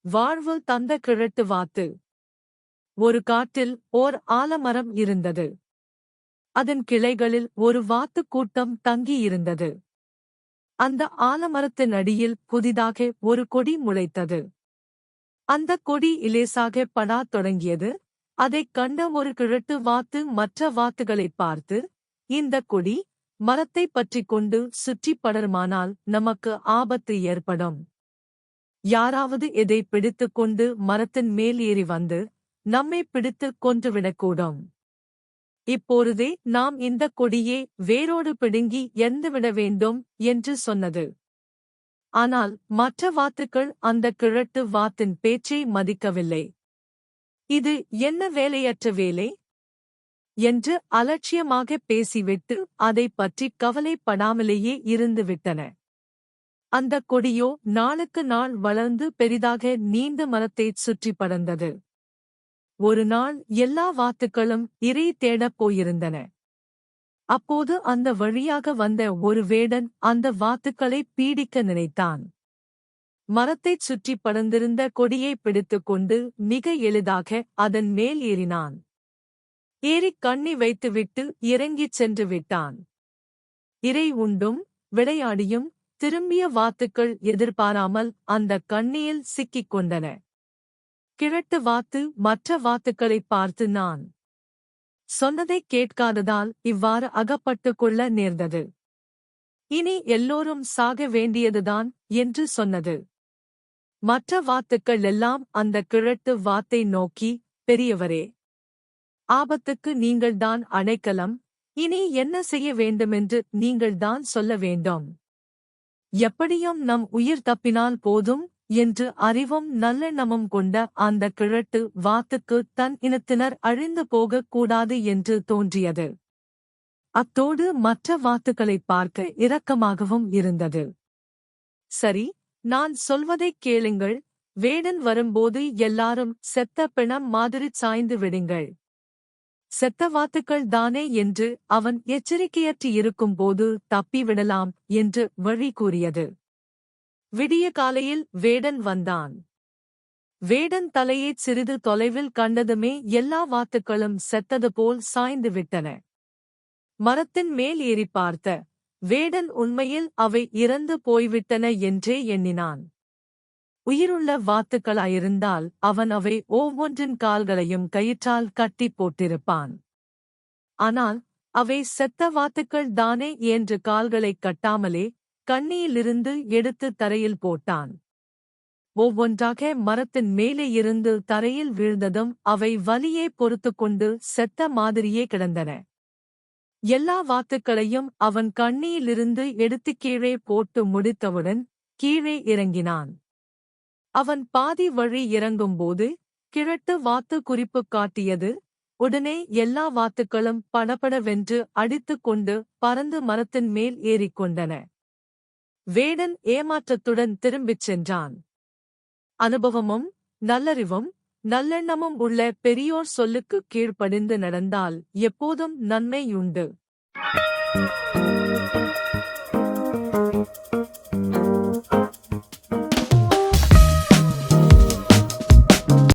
வாழ்வு தந்த கிழட்டு வாத்து. ஒரு காட்டில் ஓர் ஆலமரம் இருந்தது. அதன் கிளைகளில் ஒரு வாத்து கூட்டம் தங்கியிருந்தது அந்த ஆலமரத்தின் அடியில் புதிதாக ஒரு கொடி முளைத்தது. அந்த கொடி இலேசாக படாத் தொடங்கியது. அதைக் கண்ட ஒரு கிழட்டு வாத்து மற்ற வாத்துகளைப் பார்த்து இந்த கொடி மரத்தை பற்றிக் கொண்டு சுற்றிப் படருமானால் நமக்கு ஆபத்து ஏற்படும். யாராவது எதை பிடித்துக் கொண்டு மரத்தின் மேல் ஏறி வந்து நம்மை பிடித்து கொன்றுவிடக்கூடும். இப்பொழுதே நாம் இந்த கொடியே வேரோடு பிடுங்கி எந்துவிட வேண்டும் என்று சொன்னது. ஆனால் மற்ற வாத்துக்கள் அந்த கிழட்டு வாத்தின் பேச்சை மதிக்கவில்லை. இது என்ன வேலையற்ற வேலை? என்று அலட்சியமாக பேசிவிட்டு அதைப் பற்றி கவலைப்படாமலேயே இருந்துவிட்டன. அந்த கொடியோ நாளுக்கு நாள் வளர்ந்து பெரிதாக நீண்ட மரத்தைச் சுற்றி படர்ந்தது. ஒரு நாள் எல்லா வாத்துக்களும் இறை தேடப் போயிருந்தன. அப்போது அந்த வழியாக வந்த ஒரு வேடன் அந்த வாத்துக்களை பீடிக்க நினைத்தான். மரத்தைச் சுற்றி படர்ந்திருந்த கொடியை பிடித்துக்கொண்டு மிக எளிதாக அதன் மேல் ஏறினான். ஏறிக் கண்ணி வைத்துவிட்டு இறங்கிச் சென்று விட்டான். இறை உண்டும் விளையாடியும் திரும்பிய வாத்துக்கள் எதிர்பாராமல் அந்த கண்ணியில் சிக்கிக் கொண்டன. கிழட்டு வாத்து மற்ற வாத்துக்களைப் பார்த்து நான் சொன்னதைக் கேட்காததால் இவ்வாறு அகப்பட்டுக் கொள்ள நேர்ந்தது. இனி எல்லோரும் சாக வேண்டியதுதான் என்று சொன்னது. மற்ற வாத்துக்கள் எல்லாம் அந்த கிழட்டு வாத்தை நோக்கி பெரியவரே ஆபத்துக்கு நீங்கள்தான் அணைக்கலம் இனி என்ன செய்ய வேண்டுமென்று நீங்கள்தான் சொல்ல வேண்டும். எப்படியும் நம் உயிர் தப்பினால் போதும் என்று அறிவும் நல்லெண்ணமும் கொண்ட அந்த கிழட்டு வாத்துக்கு தன் இனத்தினர் அழிந்து போகக் கூடாது என்று தோன்றியது. அத்தோடு மற்ற வாத்துக்களைப் பார்க்க இரக்கமாகவும் இருந்தது. சரி நான் சொல்வதைக் கேளுங்கள். வேடன் வரும்போது எல்லாரும் செத்த பிணம் மாதிரி சாய்ந்து விடுங்கள். செத்த வாத்துக்கள் தானே என்று அவன் எச்சரிக்கையற்று இருக்கும்போது தப்பிவிடலாம் என்று வழி கூறியது. விடிய காலையில் வேடன் வந்தான். வேடன் தலையைச் சிறிது தொலைவில் கண்டதுமே எல்லா வாத்துக்களும் செத்தது போல் சாய்ந்து விட்டன. மரத்தின் மேல் ஏறி பார்த்த வேடன் உண்மையில் அவை இறந்து போய்விட்டன என்றே எண்ணினான். உயிருள்ள வாத்துக்களாயிருந்தால் அவன் அவை ஒவ்வொன்றின் கால்களையும் கயிற்றால் கட்டி போட்டிருப்பான். ஆனால் அவை செத்த வாத்துக்கள் தானே என்று கால்களைக் கட்டாமலே கண்ணியிலிருந்து எடுத்து தரையில் போட்டான். ஒவ்வொன்றாக மரத்தின் மேலே இருந்து தரையில் வீழ்ந்ததும் அவை வலியே பொறுத்துக்கொண்டு செத்த மாதிரியே கிடந்தன. எல்லா வாத்துக்களையும் அவன் கண்ணியிலிருந்து எடுத்து கீழே போட்டு முடித்தவுடன் கீழே இறங்கினான். அவன் பாதி வழி இறங்கும்போது கிழட்டு வாத்து குறிப்பு காட்டியது உடனே எல்லா வாத்துக்களும் படபடவென்று அடித்துக் கொண்டு பறந்து மரத்தின் மேல் ஏறிக்கொண்டன. வேடன் ஏமாற்றத்துடன் திரும்பிச் சென்றான். அனுபவமும் நல்லறிவும் நல்லெண்ணமும் உள்ள பெரியோர் சொல்லுக்குக் கீழ்ப்படிந்து நடந்தால் எப்போதும் நன்மையுண்டு.